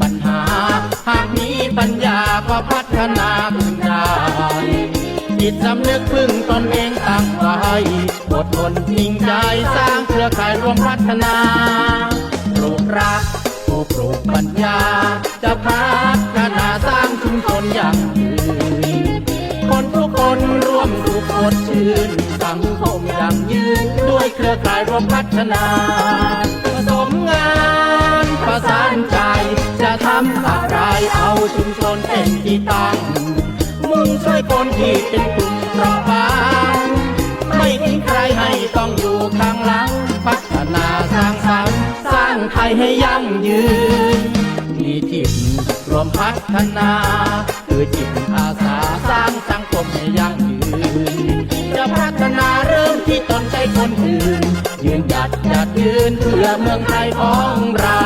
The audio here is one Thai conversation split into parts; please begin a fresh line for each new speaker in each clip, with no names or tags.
ปัญหา หากมีปัญญาก็พัฒนาขึ้นได้ จิตสำนึกพึ่งตนเองตั้งไว้อดทนนิ่งใจสร้างเครือข่ายรวมพัฒนาปลูกรักผู้ปลูกปัญญา จะพัฒนาสร้างชุมชนอย่างยืนคนทุกคนร่วมสุขสดชื่นสังคมยั่งยืนด้วยเครือข่ายรวมพัฒนาผสมงานประสานใจจะทำอะไรเอาชุมชนเป็นที่ตั้ง ช่วยคนที่เป็นกลุ่มเปราะบางไม่ทิ้งใครให้ต้องอยู่ข้างหลัง พัฒนาสร้างสรรค์สร้างไทยให้ยั่งยืน มีจิตรวมพัฒนา คือจิตอาสาสร้างสังคมให้ยั่งยืน จะพัฒนาเริ่มที่ตนใจคนอื่น ยืนหยัดหยัดยืนเพื่อเมืองไทยของเรา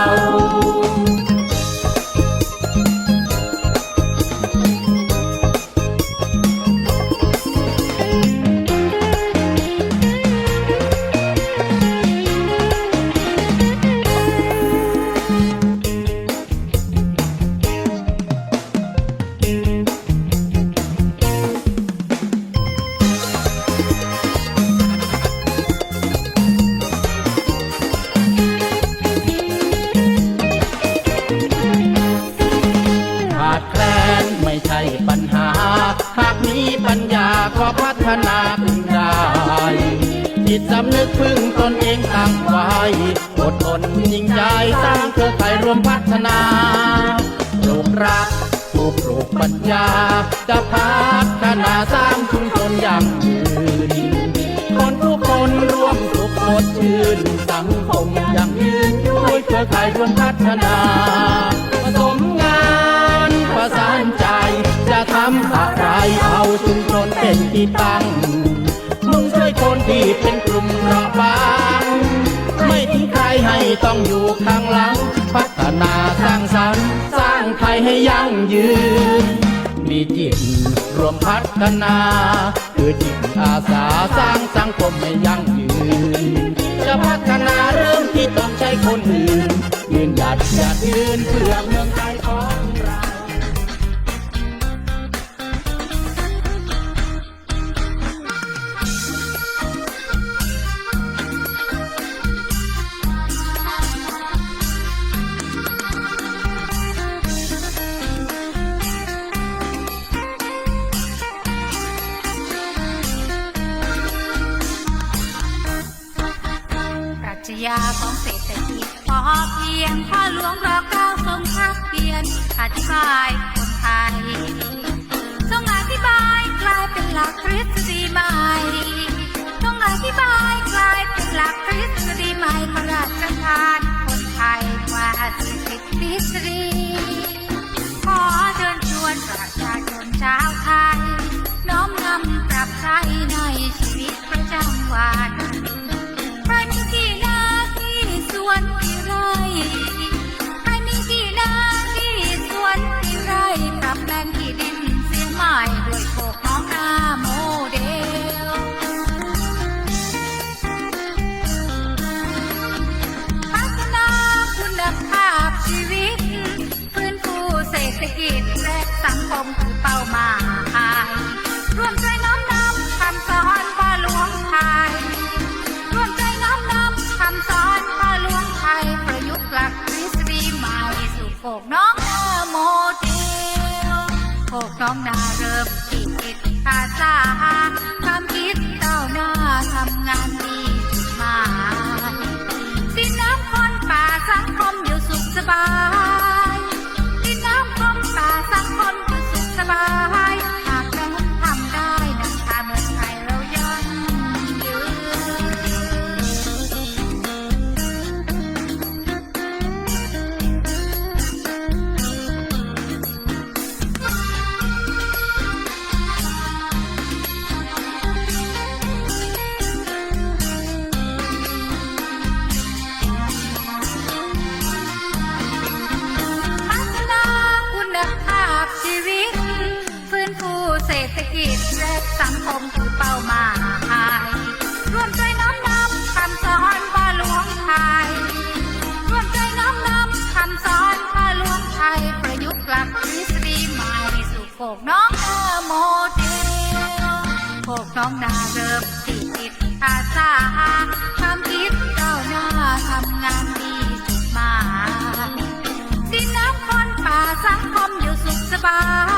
ขา พัฒนาขึ้นได้จิตสำนึกพึ่งตนเองตั้งไว้อดทนยิ่งใจสร้างเครือข่ายรวมพัฒนาปลูกรักผู้ปลูกปัญญา จะพัฒนาสร้างชุมชนอย่างยืนคนทุกคนร่วมสุขสดชื่นสังคมอย่างยืนด้วยเครือข่ายรวมพัฒนาผสมำอะไรเอาชุมชนเป็นที่ตั้ง มุ่งช่วยคนที่เป็นกลุ่มเราะบาง ไม่ทิ้งใครให้ต้องอยู่ข้างหลัง พัฒนาสร้างสรรค์ สร้างไทยให้ยั่งยืน มีจิตรวมพัฒนา คือจิตอาสาสร้างสังคมให้ยั่งยืน จะพัฒนาเริ่มที่ต้องใช้คนอื่น ยืนหยัดหยัดยืนเพื่อเมืองไทยขอ
ชญาของเศรษฐกิจพอเพียงพ่อหลวงรอเก้าทรงพักเพียนอธิบายคนไทยทรงอธิบายกลายเป็นหลักทฤษฎีใหม่ทรงอธิบายกลายเป็นหลักทฤษฎีใหม่พระราชทานคนไทยว่าสิบทฤษฎีขอเชิญชวนประชาชนชาวไทยน้อมนำปรับใช้ในชีวิตประจำวัน กน้องนาโมเดลโคกน้องนาเริ่มที่จิตอาสาความคิดเต้าหน้าทำงานดีจุดหมายดินน้ำคนป่าสังคมอยู่สุขสบายดินน้ำคนป่าสังคมอยู่สุขสบาย สังคมคือเป้าหมายร่วมใจน้อมนำคำสอนพ่อหลวงไทยร่วมใจน้อมนำคำสอนพ่อหลวงไทย ประยุกต์หลักทฤษฎีใหม่สู่โขกน้องนาโมเดลโขกน้องนาเริ่มติดติดอาสาทำคิดเจ้าหน้าทำงานดีสุดมาดินน้ำคนป่าสังคมอยู่สุขสบาย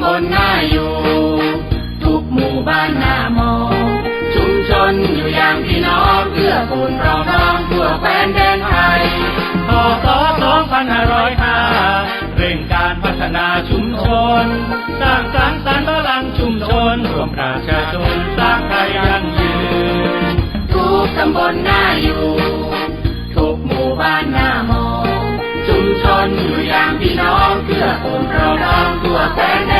ำบ
ลน่าอยู่ ทุกหมู่บ้านน่ามอง ชุมชนอยู่อย่างพี่น้องเพื่อปูนเราน้องทั่วแคว้นแดนไทยพศ2505เร่งการพัฒนาชุมชน สร้างสรรค์สรรพลังชุมชนรวมประชาชนสร้างไทยยั่งยืน ทุกตำบลน่าอยู่ ทุกหมู่บ้านน่ามอง ชุมชนอยู่อย่างพี่น้องเพื่อปูนเราน้องทั่วแคว้นแดน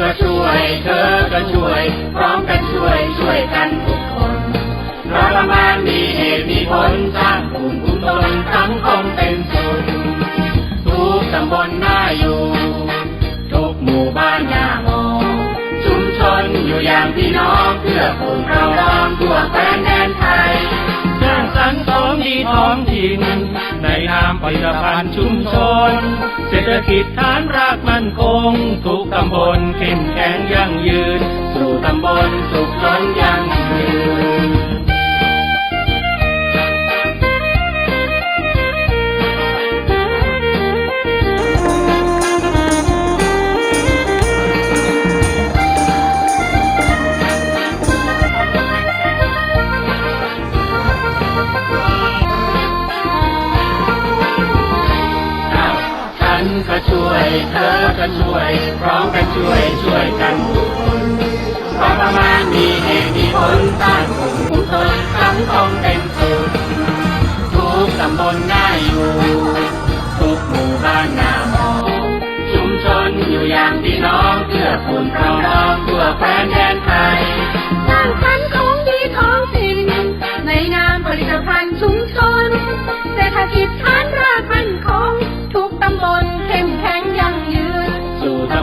ก็ช่ว
ย เธอก็ช่วย พร้อมกันช่วยช่วยกันทุกคนเราะละมานมีเหตุมีผลสร้างภูมิคุ้มตนสังคมเป็นสุขทุกตำบลน่าอยู่ ทุกหมู่บ้านน่ามองชุมชนอยู่อย่างพี่น้องเพื่อปลูกเราล้อมทั่วแคว้นแดนไทย ผลิตภัณฑ์ชุมชน เศรษฐกิจฐานรากมั่นคง ทุกตำบลเข้มแข็งยั่งยืน สู่ตำบลสุขล้นยั่ง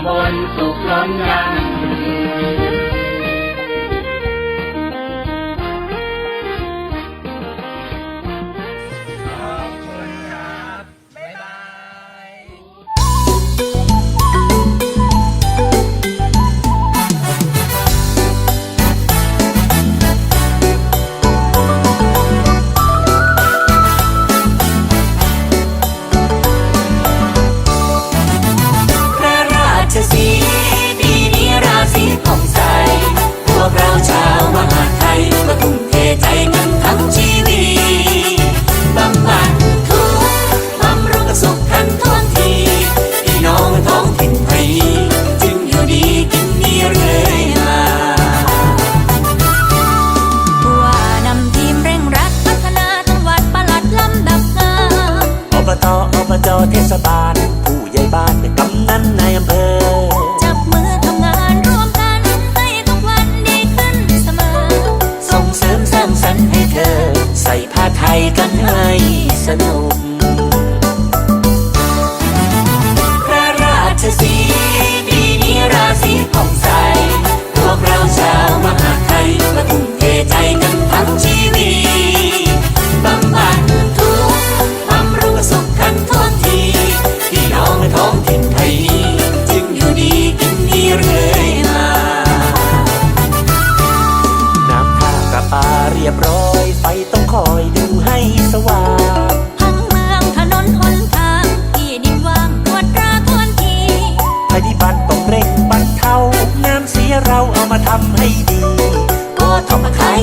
บน
สุขล้นยั่ง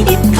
If